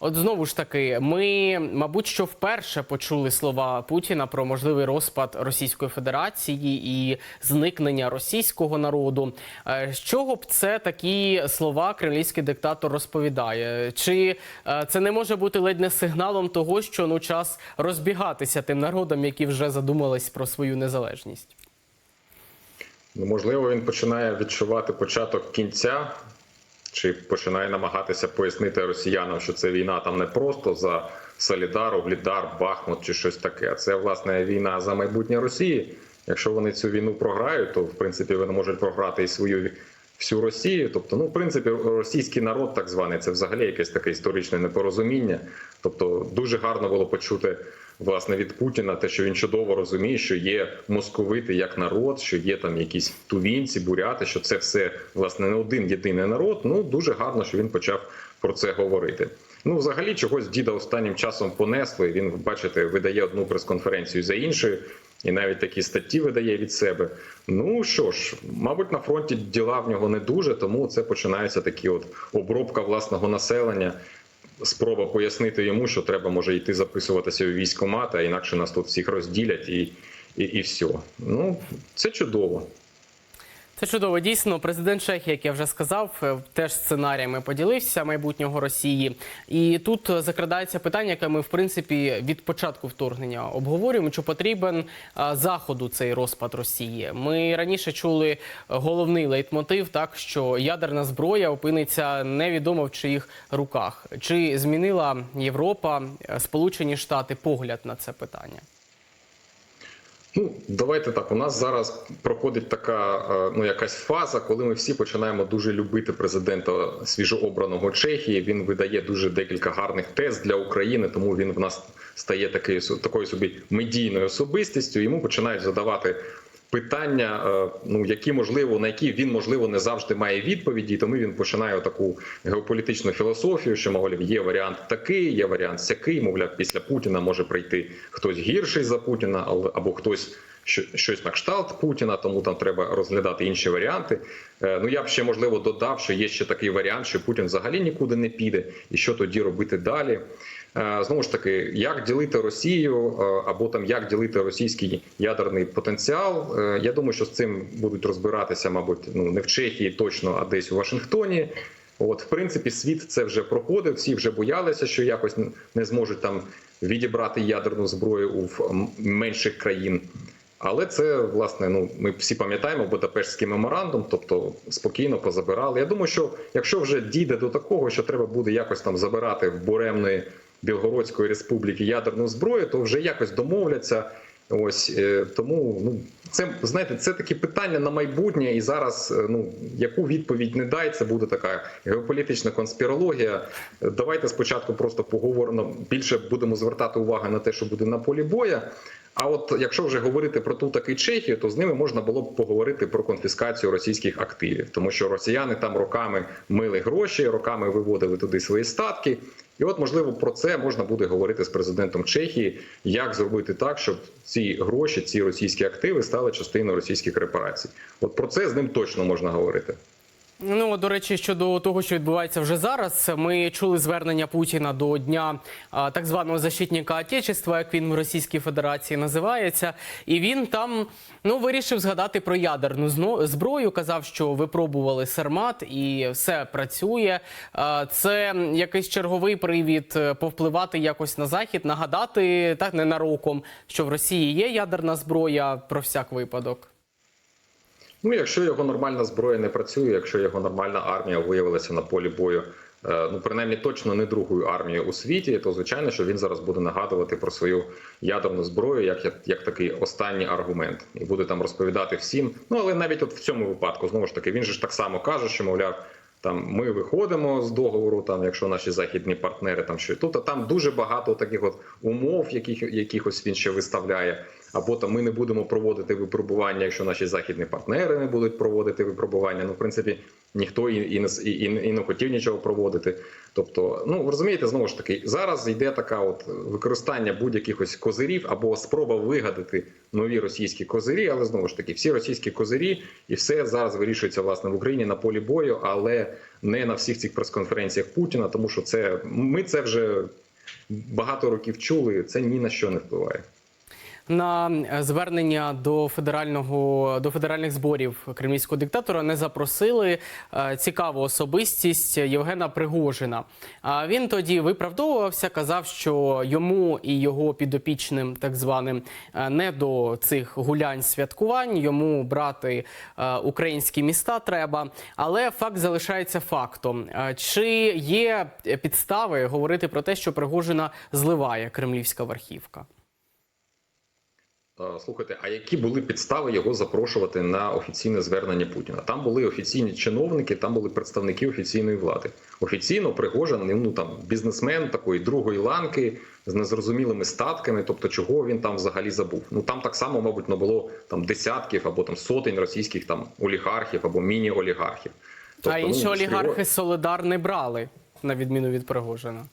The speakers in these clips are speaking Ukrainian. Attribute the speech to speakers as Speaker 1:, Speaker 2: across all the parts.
Speaker 1: От знову ж таки, ми, мабуть, що вперше почули слова Путіна про можливий розпад Російської Федерації і зникнення російського народу. Е, З чого б це такі слова кремлівський диктатор розповідає? Чи е, це не може бути ледь не сигналом того, що ну час розбігатися тим народам, які вже задумались про свою незалежність?
Speaker 2: Ну, можливо, він починає відчувати початок кінця, чи починає намагатися пояснити росіянам, що це війна там не просто за Солідар, Углідар, Бахмут чи щось таке. Це власне війна за майбутнє Росії. Якщо вони цю війну програють, то в принципі вони можуть програти і свою всю Росію. Тобто, ну в принципі, російський народ, так званий, це взагалі якесь таке історичне непорозуміння. Тобто, дуже гарно було почути власне від Путіна, те, що він чудово розуміє, що є московити як народ, що є там якісь тувінці, буряти, що це все власне не один єдиний народ. Ну дуже гарно, що він почав про це говорити. Ну, взагалі, чогось діда останнім часом понесли. Він, бачите, видає одну прес-конференцію за іншою, і навіть такі статті видає від себе. Ну що ж, мабуть, на фронті діла в нього не дуже, тому це починається такі от обробка власного населення. Спроба пояснити йому, що треба може йти записуватися у військкомат, а інакше нас тут всіх розділять і, і, і все. Ну, це чудово.
Speaker 1: Це чудово. Дійсно, президент Чехії, як я вже сказав, е, теж сценаріями поділився майбутнього Росії. І тут закрадається питання, яке ми в принципі від початку вторгнення обговорюємо: чи потрібен заходу цей розпад Росії? Ми раніше чули головний лейтмотив, так що ядерна зброя опиниться невідомо в чиїх руках. Чи змінила Європа, е, Сполучені Штати погляд на це питання?
Speaker 2: Ну, давайте так. У нас зараз проходить така е, ну якась фаза, коли ми всі починаємо дуже любити президента свіжообраного Чехії. Він видає дуже декілька гарних тез для України, тому він в нас стає такою такою собі медійною особистістю. Йому починають задавати. Питання, е, ну які можливо на які він можливо не завжди має відповіді, тому він починає таку геополітичну філософію, що мовляв, є варіант такий, є варіант сякий. Мовляв, після Путіна може прийти хтось гірший за Путіна, але або хтось щось на кшталт Путіна, тому там треба розглядати інші варіанти. Е, Ну я б ще можливо додав, що є ще такий варіант, що Путін взагалі нікуди не піде, і що тоді робити далі. Е, Знову ж таки, як ділити Росію е, або там як ділити російський ядерний потенціал. Е, Я думаю, що з цим будуть розбиратися, мабуть, ну не в Чехії точно, а десь у Вашингтоні. От, в принципі, світ це вже проходив. Всі вже боялися, що якось не зможуть там відібрати ядерну зброю у менших країн. Але це власне, ну ми всі пам'ятаємо Будапештський меморандум, тобто спокійно позабирали. Я думаю, що якщо вже дійде до такого, що треба буде якось там забирати в буремної Білгородської республіки ядерну зброю, то вже якось домовляться. Ось е, тому ну це знаєте, це такі питання на майбутнє, і зараз е, ну яку відповідь не дай, це буде така геополітична конспірологія. Давайте спочатку просто поговоримо більше будемо звертати увагу на те, що буде на полі боя. А от якщо вже говорити про ту таки Чехію, то з ними можна було б поговорити про конфіскацію російських активів, тому що росіяни там роками мили гроші, роками виводили туди свої статки. І от можливо про це можна буде говорити з президентом Чехії, як зробити так, щоб ці гроші, ці російські активи стали частиною російських репарацій. От про це з ним точно можна говорити.
Speaker 1: Ну до речі, щодо того, що відбувається вже зараз, ми чули звернення Путіна до дня а, так званого защитника Отечества, як він в Російській Федерації називається, і він там ну вирішив згадати про ядерну зброю. Казав, що випробували Сермат і все працює. А, Це якийсь черговий привід е, повпливати якось на захід, нагадати так ненароком, що в Росії є ядерна зброя про всяк випадок.
Speaker 2: Ну, якщо його нормальна зброя не працює, якщо його нормальна армія виявилася на полі бою, е, ну принаймні точно не другою армією у світі, то звичайно, що він зараз буде нагадувати про свою ядерну зброю, як, як, такий останній аргумент, і буде там розповідати всім. Ну але навіть от в цьому випадку, знову ж таки, він же ж так само каже, що мовляв. Там ми виходимо з договору, там якщо наші західні партнери там що тут, там дуже багато таких от умов, яких якихось він ще виставляє. Або там ми не будемо проводити випробування, якщо наші західні партнери не будуть проводити випробування. Ну, в принципі, ніхто і, і, і, і не хотів нічого проводити. Тобто, ну ви розумієте, знову ж таки, зараз йде така от використання будь-яких ось козирів або спроба вигадати нові російські козирі, але знову ж таки, всі російські козирі, і все зараз вирішується власне в Україні на полі бою, але не на всіх цих прес-конференціях Путіна, тому що це ми це вже багато років чули. Це ні на що не впливає.
Speaker 1: На е, звернення до федерального до федеральних зборів кремлівського диктатора не запросили е, цікаву особистість Євгена Пригожина. А він тоді виправдовувався, казав, що йому і його підопічним, так званим, е, не до цих гулянь святкувань. Йому брати українські міста треба. Але факт залишається фактом. Чи є підстави говорити про те, що Пригожина зливає кремлівська верхівка?
Speaker 2: Е, Слухайте, а які були підстави його запрошувати на офіційне звернення Путіна? Там були офіційні чиновники, там були представники офіційної влади. Офіційно Пригожин, ну там бізнесмен такої другої ланки з незрозумілими статками. Тобто, чого він там взагалі забув? Ну там так само, мабуть, не було там десятків або там сотень російських там олігархів або міні-олігархів.
Speaker 1: а
Speaker 2: ну,
Speaker 1: інші
Speaker 2: з
Speaker 1: олігархи Солидар не брали, на відміну від Пригожина.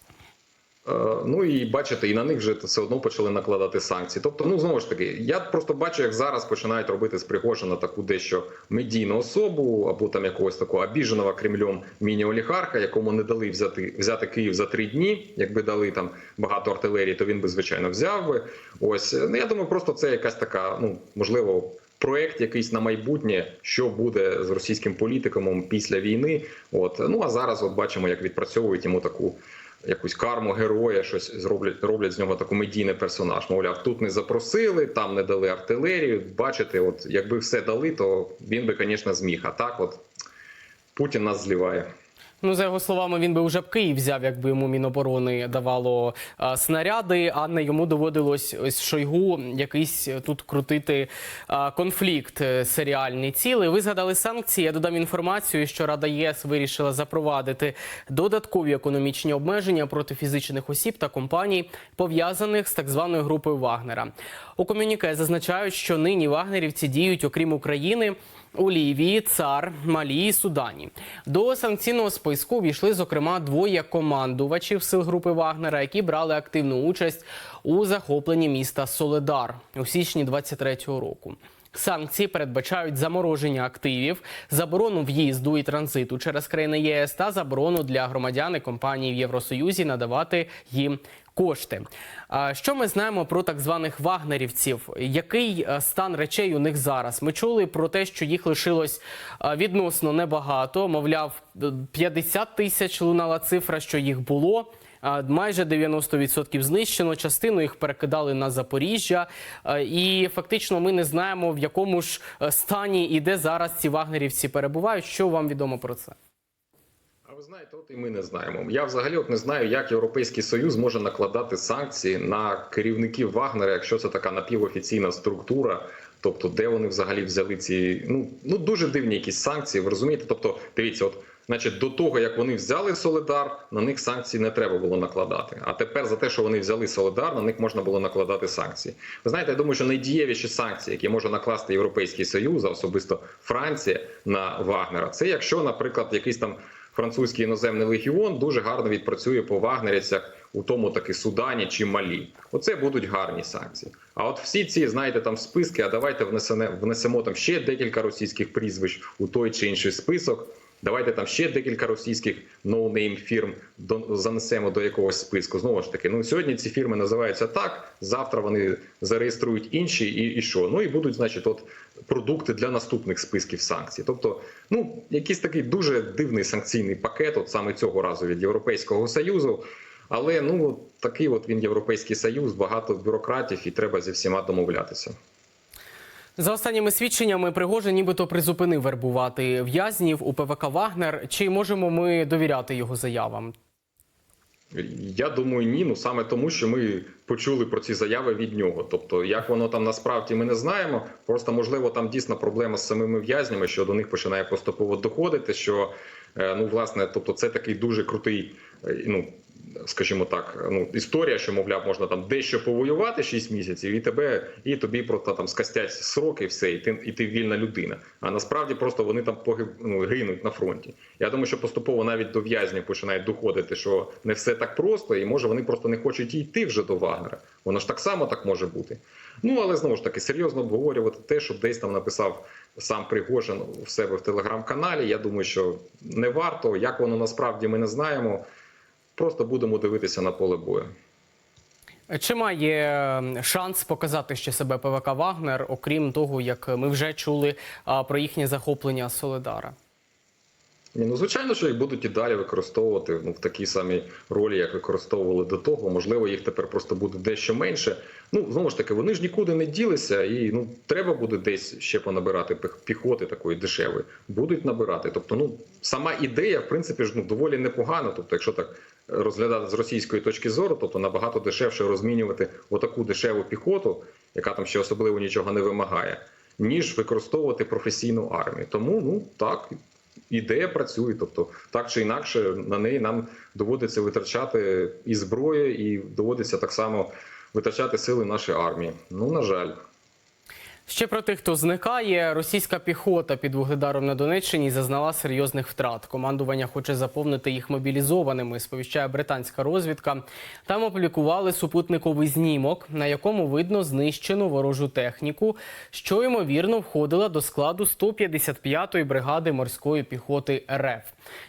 Speaker 2: Е, Ну і бачите, і на них вже все одно почали накладати санкції. Тобто, ну знову ж таки, я просто бачу, як зараз починають робити з Пригожина таку дещо медійну особу, або там якогось такого обіженого Кремлем міні-олігарха, якому не дали взяти взяти Київ за три дні. Якби дали там багато артилерії, то він би звичайно взяв би. Ось ну я думаю, просто це якась така, ну можливо. Проект якийсь на майбутнє, що буде з російським політикумом після війни. От ну а зараз, от бачимо, як відпрацьовують йому таку якусь карму героя, щось зроблять, роблять з нього таку медійний персонаж. Мовляв, тут не запросили, там не дали артилерію. Бачите, от якби все дали, то він би, звісно, зміг. А так, от Путін нас зливає.
Speaker 1: Ну, за його словами, він би вже б Київ взяв, якби йому Міноборони давало а, снаряди, а не йому доводилось ось Шойгу якийсь тут крутити а, конфлікт е, серіальний цілий. Ви згадали санкції. Я додам інформацію, що Рада ЄС вирішила запровадити додаткові економічні обмеження проти фізичних осіб та компаній, пов'язаних з так званою групою Вагнера. У комюніке зазначають, що нині вагнерівці діють, окрім України. У Лівії, Цар, Малі і Судані до санкційного списку війшли зокрема двоє командувачів сил групи Вагнера, які брали активну участь у захопленні міста Соледар у січні 23-го року. Санкції передбачають замороження активів, заборону в'їзду і транзиту через країни ЄС та заборону для громадян і компаній в Євросоюзі надавати їм кошти. Що ми знаємо про так званих вагнерівців? Який е, стан речей у них зараз? Ми чули про те, що їх лишилось е, відносно небагато. Мовляв, 50 тисяч лунала цифра, що їх було. Майже 90% знищено. Частину їх перекидали на Запоріжжя, і фактично ми не знаємо в якому ж е, стані і де зараз ці вагнерівці перебувають. Що вам відомо про це?
Speaker 2: А ви знаєте, от і ми не знаємо. Я взагалі от не знаю, як Європейський Союз може накладати санкції на керівників Вагнера, якщо це така напівофіційна структура. Тобто, де вони взагалі взяли ці ну ну дуже дивні якісь санкції. Ви розумієте? Тобто, дивіться, от значить, до того як вони взяли Солидар, на них санкції не треба було накладати. А тепер за те, що вони взяли Солидар, на них можна було накладати санкції. Ви знаєте, я думаю, що найдієвіші санкції, які може накласти Європейський Союз, а особисто Франція на Вагнера, це якщо, наприклад, якийсь там французький іноземний легіон дуже гарно відпрацює по вагнерівцях у тому таки Судані чи Малі. Оце будуть гарні санкції. А от всі ці, знаєте, там списки, а давайте внесемо, внесемо там ще декілька російських прізвищ у той чи інший список. Давайте там ще декілька російських ноунейм фірм до, занесемо до якогось списку. Знову ж таки, ну сьогодні ці фірми називаються так. Завтра вони зареєструють інші, і, і що? Ну і будуть, значить, от продукти для наступних списків санкцій. Тобто, ну якийсь такий дуже дивний санкційний пакет, от саме цього разу від Європейського союзу. Але ну такий от він європейський союз, багато бюрократів, і треба зі всіма домовлятися.
Speaker 1: За останніми свідченнями Пригожин нібито призупинив вербувати в'язнів у ПВК Вагнер. Чи можемо ми довіряти його заявам?
Speaker 2: Я думаю, ні. Ну саме тому, що ми почули про ці заяви від нього. Тобто, як воно там насправді ми не знаємо. Просто можливо там дійсно проблема з самими в'язнями, що до них починає поступово доходити. Що е, ну власне, тобто, це такий дуже крутий, е, ну скажімо так, ну історія, що мовляв, можна там дещо повоювати 6 місяців, і тебе, і тобі просто там скостять сроки, і все, і ти, і ти вільна людина. А насправді просто вони там погиб, ну, гинуть на фронті. Я думаю, що поступово навіть до в'язнів починають доходити, що не все так просто, і може вони просто не хочуть йти вже до Вагнера. Воно ж так само так може бути. Ну але знову ж таки серйозно обговорювати те, що десь там написав сам Пригожин у себе в телеграм-каналі. Я думаю, що не варто. Як воно насправді ми не знаємо. Просто будемо дивитися на поле бою.
Speaker 1: Чи має е, шанс показати ще себе ПВК Вагнер, окрім того, як ми вже чули про їхнє захоплення Соледара?
Speaker 2: Ну звичайно, що їх будуть і далі використовувати ну, в такій самій ролі, як використовували до того. Можливо, їх тепер просто буде дещо менше. Ну знову ж таки, вони ж нікуди не ділися, і ну треба буде десь ще понабирати піхоти такої дешевої. Будуть набирати. Тобто, ну сама ідея, в принципі, ж ну доволі непогана. Тобто, якщо так розглядати з російської точки зору, тобто набагато дешевше розмінювати отаку дешеву піхоту, яка там ще особливо нічого не вимагає, ніж використовувати професійну армію. Тому ну так. Ідея працює, тобто так чи інакше на неї нам доводиться витрачати і зброю, і доводиться так само витрачати сили нашої армії. Ну на жаль.
Speaker 1: Ще про тих, хто зникає, російська піхота під Вугледаром на Донеччині зазнала серйозних втрат. Командування хоче заповнити їх мобілізованими. Сповіщає британська розвідка. Там опублікували супутниковий знімок, на якому видно знищену ворожу техніку, що ймовірно входила до складу 155-ї бригади морської піхоти РФ.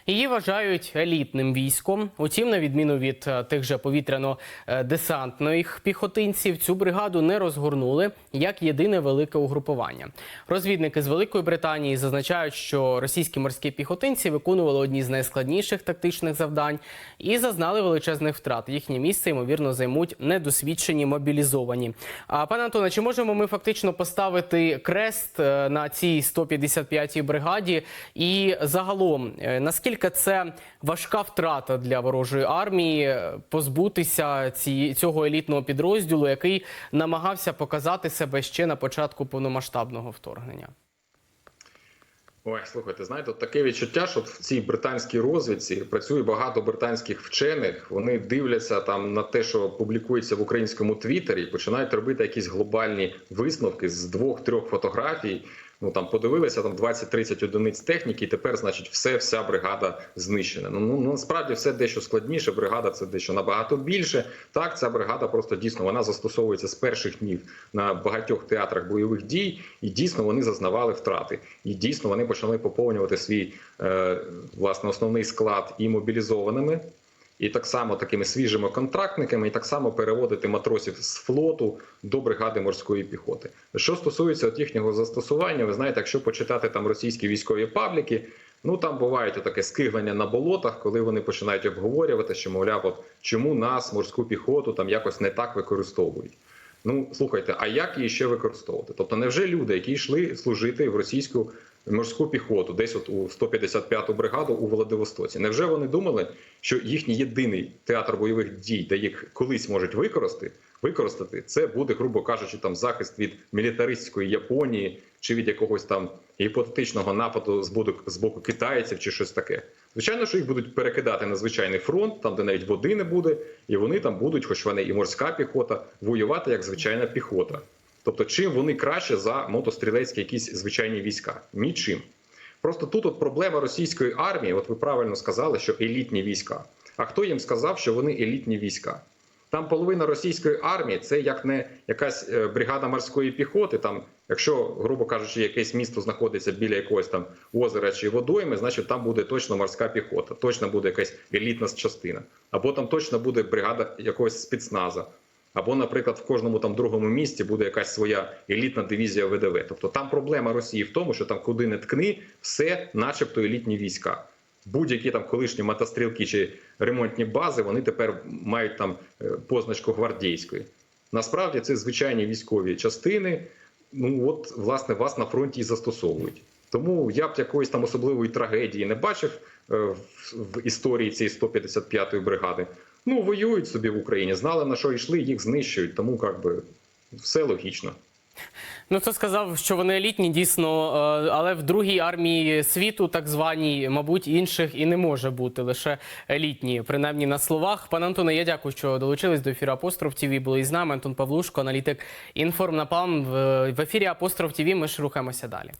Speaker 1: Її вважають елітним військом. Утім, на відміну від е, тих же повітряно-десантних піхотинців, цю бригаду не розгорнули як єдине велике угрупування. Розвідники з Великої Британії зазначають, що російські морські піхотинці виконували одні з найскладніших тактичних завдань і зазнали величезних втрат. Їхнє місце ймовірно займуть недосвідчені мобілізовані. А пане Антоне, чи можемо ми фактично поставити крест е, на цій 155-й бригаді? І загалом, е, наскільки це важка втрата для ворожої армії е, позбутися ці, цього елітного підрозділу, який намагався показати себе ще на початку повномасштабного вторгнення?
Speaker 2: Ой, слухайте, знаєте, таке відчуття, що в цій британській розвідці працює багато британських вчених. Вони дивляться там на те, що публікується в українському твіттері, і починають робити якісь глобальні висновки з двох-трьох фотографій. Ну там подивилися там 20-30 одиниць техніки, і тепер, значить, все, вся бригада знищена. Ну, ну насправді все дещо складніше. Бригада це дещо набагато більше. Так, ця бригада просто дійсно вона застосовується з перших днів на багатьох театрах бойових дій, і дійсно вони зазнавали втрати. І дійсно вони почали поповнювати свій е, власне основний склад і мобілізованими. І так само такими свіжими контрактниками, і так само переводити матросів з флоту до бригади морської піхоти. Що стосується от їхнього застосування, ви знаєте, якщо почитати там російські військові пабліки, ну там бувають таке скиглення на болотах, коли вони починають обговорювати, що мовляв, от чому нас морську піхоту там якось не так використовують. Ну слухайте, а як її ще використовувати? Тобто, невже люди, які йшли служити в російську морську піхоту, десь от у 155-ту бригаду у Владивостоці, невже вони думали, що їхній єдиний театр бойових дій, де їх колись можуть використати, використати, це буде, грубо кажучи, там захист від мілітаристської Японії чи від якогось там гіпотетичного нападу з боку, з боку китайців чи щось таке? Звичайно, що їх будуть перекидати на звичайний фронт, там де навіть води не буде, і вони там будуть, хоч вони і морська піхота, воювати як звичайна піхота. Тобто, чим вони краще за мотострілецькі якісь звичайні війська? Нічим. Просто тут от проблема російської армії, от ви правильно сказали, що елітні війська. А хто їм сказав, що вони елітні війська? Там половина російської армії це як не якась е, бригада морської піхоти. Там, якщо, грубо кажучи, якесь місто знаходиться біля якогось там озера чи водойми, значить там буде точно морська піхота, точно буде якась елітна частина, або там точно буде бригада якогось спецназа. Або, наприклад, в кожному там другому місті буде якась своя елітна дивізія ВДВ. Тобто там проблема Росії в тому, що там куди не ткни, все, начебто, елітні війська. Будь-які там колишні мотострілки чи ремонтні бази, вони тепер мають там е, позначку гвардійської. Насправді це звичайні військові частини. Ну от, власне, вас на фронті і застосовують. Тому я б якоїсь там особливої трагедії не бачив е, в, історії цієї 155-ї бригади. Ну, воюють собі в Україні, знали на що йшли, їх знищують, тому як би все логічно.
Speaker 1: Ну, хто сказав, що вони елітні, дійсно, е, але в другій армії світу, так званій, мабуть, інших і не може бути лише елітні, принаймні на словах. Пане Антоне, я дякую, що долучились до ефіру Апостроф ТВ. Були із нами. Антон Павлушко, аналітик Інформнапалм. В в ефірі Апостроф ТВ. Ми ж рухаємося далі.